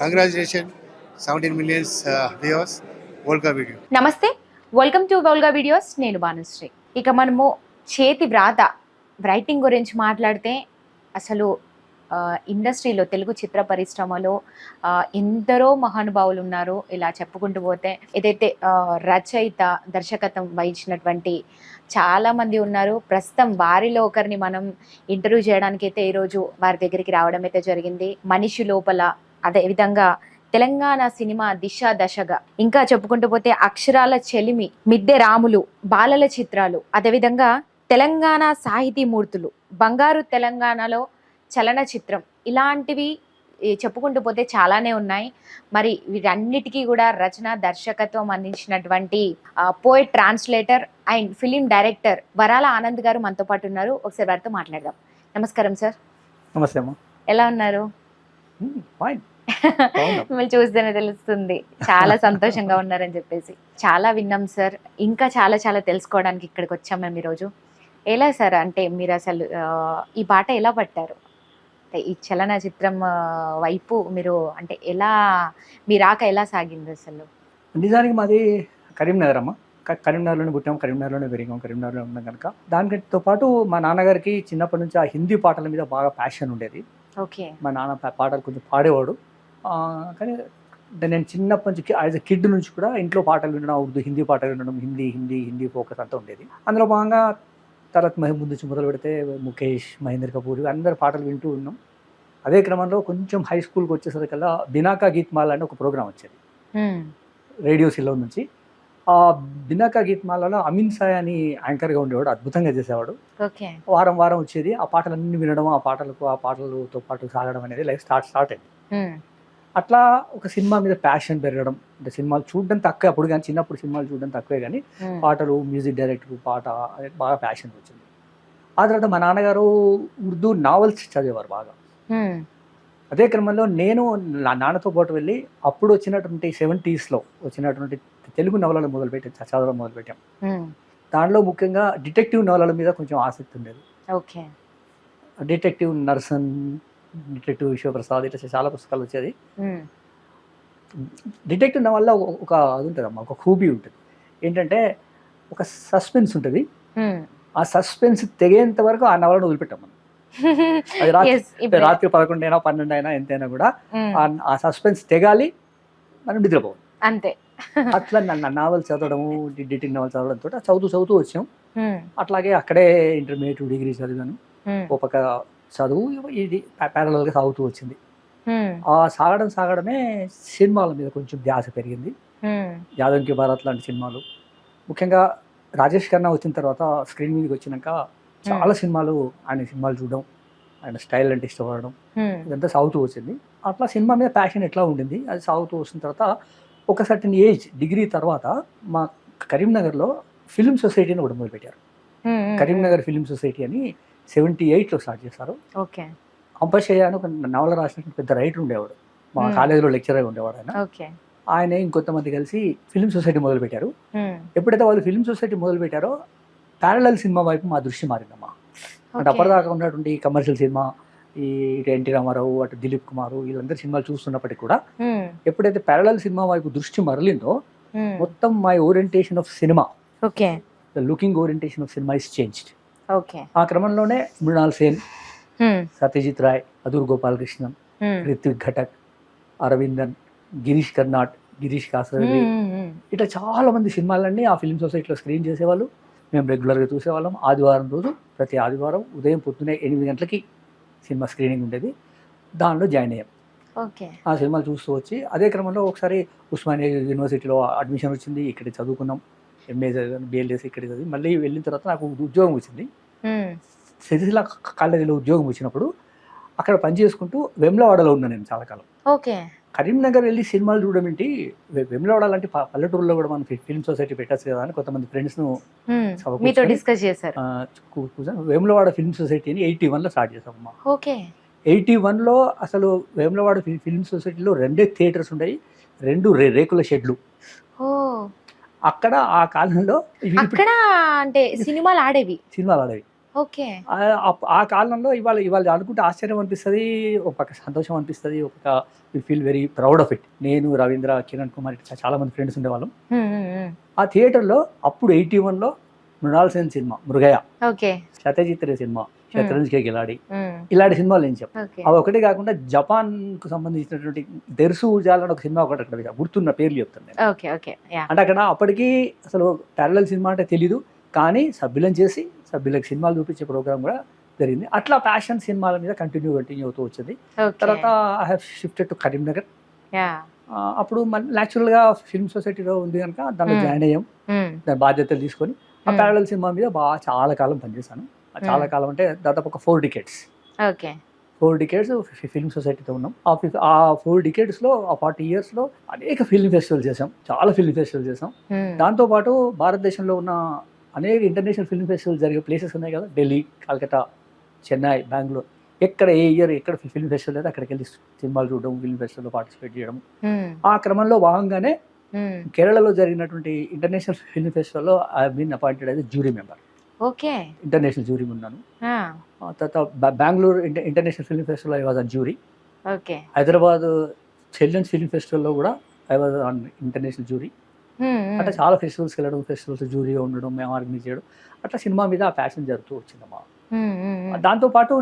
Congratulation seventeen millions viewers Volga video నమస్తే welcome to Volga videos నేను భానుశ్రీ. ఇక మనము చేతి వ్రాత రైటింగ్ గురించి మాట్లాడితే అసలు ఇండస్ట్రీలో తెలుగు చిత్ర పరిశ్రమలో ఎందరో మహానుభావులు ఉన్నారు. ఇలా చెప్పుకుంటూ పోతే ఏదైతే రచయిత దర్శకత్వం వహించినటువంటి చాలామంది ఉన్నారు. ప్రస్తుతం వారిలో ఒకరిని మనం ఇంటర్వ్యూ చేయడానికి అయితే ఈరోజు వారి దగ్గరికి రావడం అయితే జరిగింది. మనిషి లోపల అదే విధంగా తెలంగాణ సినిమా దిశ దశగా ఇంకా చెప్పుకుంటూ పోతే అక్షరాల చెలిమి మిద్దె రాములు బాలల చిత్రాలు అదేవిధంగా తెలంగాణ సాహితీ మూర్తులు బంగారు తెలంగాణలో చలనచిత్రం ఇలాంటివి చెప్పుకుంటూ పోతే చాలానే ఉన్నాయి. మరి వీటన్నిటికీ కూడా రచన దర్శకత్వం అందించినటువంటి poet translator and film director Varala Anand గారు మనతో పాటు ఉన్నారు. ఒకసారి వారితో మాట్లాడదాం. నమస్కారం సార్. నమస్తే అమ్మా. ఎలా ఉన్నారు? ఫైన్ బాగున్నాం. మిమ్మల్ని చూస్తేనే తెలుస్తుంది. చాలా సంతోషంగా ఉన్నారని చెప్పేసి. చాలా విన్నాం సార్. ఇంకా చాలా చాలా తెలుసుకోవడానికి ఇక్కడికి వచ్చాం మేము ఈరోజు. ఎలా సార్? అంటే మీరు అసలు ఈ పాట ఎలా పట్టారు? అంటే ఈ చలన చిత్రం వైపు మీరు అంటే ఎలా మీ రాక ఎలా సాగింది అసలు? నిజానికి మాది కరీంనగర్ అమ్మ. కరీంనగర్లోనే పుట్టాం. కరీంనగర్లోనే పెరిగాం. కరీంనగర్లో ఉన్నాం కనుక. దానితో పాటు మా నాన్నగారికి చిన్నప్పటి నుంచి ఆ హిందీ పాటల మీద బాగా ప్యాషన్ ఉండేది. ఓకే. మా నాన్న పాటలు కొంచెం పాడేవాడు. కానీ అంటే నేను చిన్నప్పటి నుంచి యాజ్ ఎ కిడ్ నుంచి కూడా ఇంట్లో పాటలు వినడం ఉర్దూ హిందీ పాటలు వినడం హిందీ హిందీ హిందీ ఫోకస్ అంతా ఉండేది. అందులో భాగంగా తర్వాత మహబూబ్ నుంచి మొదలు పెడితే ముఖేష్ మహేంద్ర కపూర్ అందరి పాటలు వింటూ ఉన్నాం. అదే క్రమంలో కొంచెం హై స్కూల్కి వచ్చేసరికల్లా బినాకా గీత్మాల అని ఒక ప్రోగ్రామ్ వచ్చేది. రేడియో సిలో నుంచి. ఆ బినాకా గీత్మాలలో అమిన్ సాయ్ అని యాంకర్గా ఉండేవాడు అద్భుతంగా చేసేవాడు. వారం వారం వచ్చేది. ఆ పాటలన్నీ వినడం ఆ పాటలకు ఆ పాటలతో పాటు సాగడం అనేది లైఫ్ స్టార్ట్ స్టార్ట్ అయింది. అట్లా ఒక సినిమా మీద ప్యాషన్ పెరగడం అంటే సినిమాలు చూడడం తక్కువే అప్పుడు కానీ చిన్నప్పుడు సినిమాలు చూడడం తక్కువే కానీ. పాటలు మ్యూజిక్ డైరెక్టర్ పాట బాగా ప్యాషన్ వచ్చింది ఆ తర్వాత మా నాన్నగారు ఉర్దూ నావల్స్ చదివేవారు బాగా. అదే క్రమంలో నేను నా నాన్నతో పాటు వెళ్ళి అప్పుడు వచ్చినటువంటి సెవెంటీస్లో వచ్చినటువంటి తెలుగు నవలలు మొదలుపెట్టి చదవడం మొదలుపెట్టాం. దాంట్లో ముఖ్యంగా డిటెక్టివ్ నవలల మీద కొంచెం ఆసక్తి ఉండేది okay detective Narsan detective Vishwaprasad ఇట్లా చాలా పుస్తకాలు వచ్చేది. డిటెక్టివ్ నవల్లో ఒక- అది ఉంటుందమ్మా ఒక ఖూబీ ఉంటుంది ఏంటంటే ఒక సస్పెన్స్ ఉంటుంది. ఆ సస్పెన్స్ తెగేంత వరకు ఆ నవలను వదిలిపెట్టాం మనం అది రాత్రి రాత్రి పదకొండు అయినా పన్నెండు అయినా ఎంతైనా కూడా. ఆ- సస్పెన్స్ తెగాలి మనం నిద్రపోవాలి అంతే అట్లా నన్ను నావల్ చదవడము డిటెక్టివ్ నవల్ చదవడంతో చదువుతూ చదువుతూ వచ్చాం. అట్లాగే అక్కడే ఇంటర్మీడియట్ డిగ్రీ చదివాను. ఒక చదువు ఇది ప్యారలల్గా సాగుతూ వచ్చింది. ఆ సాగడం సాగడమే సినిమాల మీద కొంచెం ధ్యాస పెరిగింది హ్మ్. యాదవ్కి భారత్ లాంటి సినిమాలు ముఖ్యంగా రాజేష్ ఖన్నా వచ్చిన తర్వాత స్క్రీన్ మీదకి వచ్చినాక చాలా సినిమాలు ఆయన సినిమాలు చూడడం ఆయన స్టైల్ అంటే ఇష్టపడడం. ఇదంతా సాగుతూ వచ్చింది అట్లా సినిమా మీద ప్యాషన్ ఎట్లా ఉండింది అది సాగుతూ వచ్చిన తర్వాత ఒక సర్టన్ ఏజ్ డిగ్రీ తర్వాత మా కరీంనగర్లో ఫిలిం సొసైటీ అని ఒకటి మొదలుపెట్టారు. కరీంనగర్ ఫిలిం సొసైటీ అని సెవెంటీ ఎయిట్లో స్టార్ట్ చేశారు ఓకే అంపశయ్య అని ఒక నవల రాసినటువంటి పెద్ద రైటర్ ఉండేవాడు మా. కాలేజీలో లెక్చరర్ ఉండేవాడు ఆయన ఓకే ఆయన ఇంకొంతమంది కలిసి ఫిలిం సొసైటీ మొదలుపెట్టారు హ్మ్. ఎప్పుడైతే వాళ్ళు ఫిలిం సొసైటీ మొదలుపెట్టారో ప్యారలల్ సినిమా వైపు మా దృష్టి మారిందమ్మా అంటే. అప్పటిదాకా ఉన్నటువంటి కమర్షియల్ సినిమా ఈ ఇటు ఎన్టీ రామారావు అటు దిలీప్ కుమార్ వీళ్ళందరూ సినిమాలు చూస్తున్నప్పటికీ కూడా. ఎప్పుడైతే ప్యారలల్ సినిమా వైపు దృష్టి మరలిందో. మొత్తం my orientation of cinema okay the looking orientation of cinema is changed ఆ క్రమంలోనే మృణాల్ సేన్. సత్యజిత్ రాయ్ అదూర్ గోపాలకృష్ణన్ హ్మ్. రిత్విక్ ఘటక్ అరవిందన్ గిరీష్ కర్నాట్ గిరీష్. హ్మ్. ఇట్లా చాలా మంది సినిమాలన్నీ ఆ ఫిల్మ్ సొసైటీలో స్క్రీన్ చేసేవాళ్ళు మేము రెగ్యులర్గా చూసేవాళ్ళం ఆదివారం రోజు ప్రతి ఆదివారం ఉదయం పొద్దునే ఎనిమిది గంటలకి సినిమా స్క్రీనింగ్ ఉండేది దానిలో జాయిన్ అయ్యాం ఓకే ఆ సినిమాలు చూస్తూ వచ్చి అదే క్రమంలో ఒకసారి ఉస్మానియా యూనివర్సిటీలో అడ్మిషన్ వచ్చింది ఇక్కడ చదువుకున్నాం ఎంఏ చదివాను బిఎల్ఎస్ ఇక్కడ చదివి మళ్ళీ వెళ్ళిన తర్వాత నాకు ఉద్యోగం వచ్చింది. సిరిసిల్ల కాలేజీలో ఉద్యోగం వచ్చినప్పుడు అక్కడ పని చేసుకుంటూ వెమ్లవాడలో ఉన్నాను నేను చాలా కాలం. ఓకే. కరీంనగర్ వెళ్ళి సినిమాలు చూడడం ఏంటి? వె- వెమ్లవాడ లాంటి ప- పల్లెటూరులో కూడా మనం ఫిల్మ్ సొసైటీ పెట్టచ్చు కదా అని కొంతమంది ఫ్రెండ్స్ను మీతో డిస్కస్ చేశారు. వేములవాడ ఫిల్మ్ సొసైటీని ఎయిటీ వన్లో స్టార్ట్ చేసామమ్మా ఓకే. ఎయిటీ వన్లో అసలు వేములవాడ ఫిల్మ్ సొసైటీలో రెండే థియేటర్స్ ఉన్నాయి రెండు రేకుల షెడ్లు. అక్కడ ఆ కాలంలో అక్కడ అంటే సినిమాలు ఆడేవి. సినిమాలు ఆడేవి. ఓకే. ఆ- కాలంలో ఇవాళ ఇవాళ అనుకుంటే ఆశ్చర్యం అనిపిస్తుంది ఒక పక్క సంతోషం అనిపిస్తుంది ఒక పక్క we feel very proud of it నేను రవీంద్ర కిరణ్ కుమార్ ఇట్లా చాలా మంది ఫ్రెండ్స్ ఉండేవాళ్ళం. ఆ థియేటర్లో అప్పుడు ఎయిటీ వన్లో Mrinal Sen cinema Mrigaya. Okay. Satyajit Ray cinema. Shatranj Ke Khiladi. ఇలాంటి సినిమాలు నేను చెప్పాను అవి ఒకటే కాకుండా జపాన్కు సంబంధించినటువంటి దెర్సు ఉజాల్ అని ఒక సినిమా ఒకటి అక్కడ గుర్తున్న పేర్లు చెప్తాను నేను. అంటే అక్కడ అప్పటికి అసలు ప్యారలల్ సినిమా అంటే తెలీదు కానీ సభ్యులను చేసి సభ్యులకు సినిమాలు చూపించే ప్రోగ్రామ్ కూడా జరిగింది. అట్లా ప్యాషన్ సినిమాల మీద కంటిన్యూ కంటిన్యూ అవుతూ వచ్చింది. తర్వాత I have shifted to Karimnagar. అప్పుడు న్యాచురల్గా ఫిల్మ్ సొసైటీలో ఉంది కనుక దాంట్లో. జాయిన్ అయ్యాం. దాని బాధ్యతలు తీసుకొని. ఆ ప్యారలల్ సినిమా మీద బాగా చాలా కాలం పనిచేశాను. చాలా Hmm. కాలం అంటే దాదాపు ఒక four decades okay. Four decades film సొసైటీతో ఉన్నాం. ఆ ఫిఫ్- ఆ ఫోర్ డికేట్స్లో ఆ ఫార్టీ ఇయర్స్లో అనేక ఫిల్మ్ ఫెస్టివల్ చేసాం చాలా ఫిల్మ్ ఫెస్టివల్ చేసాం దాంతోపాటు భారతదేశంలో ఉన్న అనేక ఇంటర్నేషనల్ ఫిల్మ్ ఫెస్టివల్ జరిగే ప్లేసెస్ ఉన్నాయి కదా. ఢిల్లీ కలకత్తా చెన్నై బెంగళూరు. ఎక్కడ ఏ ఇయర్ ఎక్కడ ఫిల్మ్ ఫెస్టివల్ అయితే అక్కడికి వెళ్ళి సినిమాలు చూడడం ఫిల్మ్ ఫెస్టివల్లో పార్టిసిపేట్ చేయడం. ఆ క్రమంలో భాగంగానే కేరళలో జరిగినటువంటి ఇంటర్నేషనల్ ఫిల్మ్ ఫెస్టివల్లో ఐ బీన్ అపాయింటెడ్ అయితే jury member okay. International jury ఉన్నాను. తర్వాత Bengaluru inter- international film festival I was a jury. Okay. Hyderabad children's film ఫెస్టివల్లో కూడా I was on international jury. అట్లా చాలా ఫెస్టివల్స్కి వెళ్ళడం ఫెస్టివల్స్ జ్యూరీగా ఉండడం మేము ఆర్గనైజ్ చేయడం అట్లా సినిమా మీద ఆ ప్యాషన్ జరుగుతూ వచ్చిందమ్మా. దాంతోపాటు